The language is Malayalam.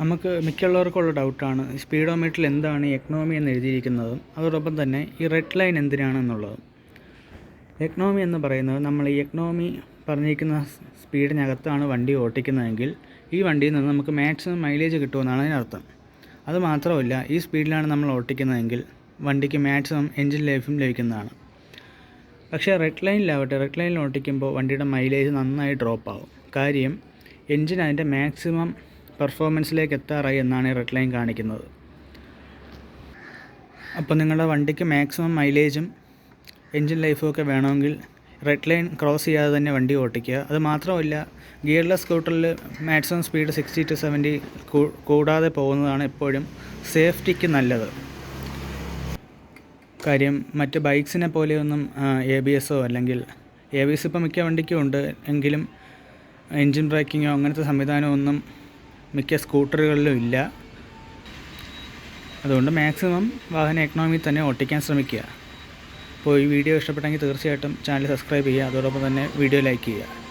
നമുക്ക് മിക്കുള്ളവർക്കുള്ള ഡൗട്ടാണ് സ്പീഡോമീറ്ററിൽ എന്താണ് എക്കണോമി എന്ന് എഴുതിയിരിക്കുന്നതും അതോടൊപ്പം തന്നെ ഈ റെഡ് ലൈൻ എന്തിനാണെന്നുള്ളതും. എക്കണോമി എന്ന് പറയുന്നത് നമ്മൾ ഈ എക്കണോമി പറഞ്ഞിരിക്കുന്ന സ്പീഡിനകത്താണ് വണ്ടി ഓട്ടിക്കുന്നതെങ്കിൽ ഈ വണ്ടിയിൽ നിന്ന് നമുക്ക് മാക്സിമം മൈലേജ് കിട്ടുമെന്നാണ് അതിനർത്ഥം. അത് മാത്രമല്ല ഈ സ്പീഡിലാണ് നമ്മൾ ഓട്ടിക്കുന്നതെങ്കിൽ വണ്ടിക്ക് മാക്സിമം എൻജിൻ ലൈഫും ലഭിക്കുന്നതാണ്. പക്ഷേ റെഡ് ലൈനിലാവട്ടെ റെഡ് ലൈനിൽ ഓട്ടിക്കുമ്പോൾ വണ്ടിയുടെ മൈലേജ് നന്നായി ഡ്രോപ്പ് ആവും. കാര്യം എൻജിൻ അതിന്റെ മാക്സിമം പെർഫോമൻസിലേക്ക് എത്താറായി എന്നാണ് റെഡ് ലൈൻ കാണിക്കുന്നത്. അപ്പോൾ നിങ്ങളുടെ വണ്ടിക്ക് മാക്സിമം മൈലേജും എൻജിൻ ലൈഫും ഒക്കെ വേണമെങ്കിൽ റെഡ് ലൈൻ ക്രോസ് ചെയ്യാതെ തന്നെ വണ്ടി ഓട്ടിക്കുക. അത് മാത്രമല്ല ഗിയർലെസ് സ്കൂട്ടറിൽ maximum speed sixty to seventy കൂടാതെ പോകുന്നതാണ് എപ്പോഴും സേഫ്റ്റിക്ക് നല്ലത്. കാര്യം മറ്റ് ബൈക്സിനെ പോലെയൊന്നും എ ബി എസോ അല്ലെങ്കിൽ എ ബി എസ് ഇപ്പോൾ മിക്ക വണ്ടിക്കും ഉണ്ട്. എങ്കിലും എൻജിൻ ബ്രേക്കിങ്ങോ അങ്ങനത്തെ സംവിധാനമൊന്നും മിക്ക സ്കൂട്ടറുകളിലും ഇല്ല. അതുകൊണ്ട് മാക്സിമം വാഹന എക്കണോമി തന്നെ ഓട്ടിക്കാൻ ശ്രമിക്കുക. അപ്പോൾ ഈ വീഡിയോ ഇഷ്ടപ്പെട്ടെങ്കിൽ തീർച്ചയായിട്ടും ചാനൽ സബ്സ്ക്രൈബ് ചെയ്യുക. അതോടൊപ്പം തന്നെ വീഡിയോ ലൈക്ക് ചെയ്യുക.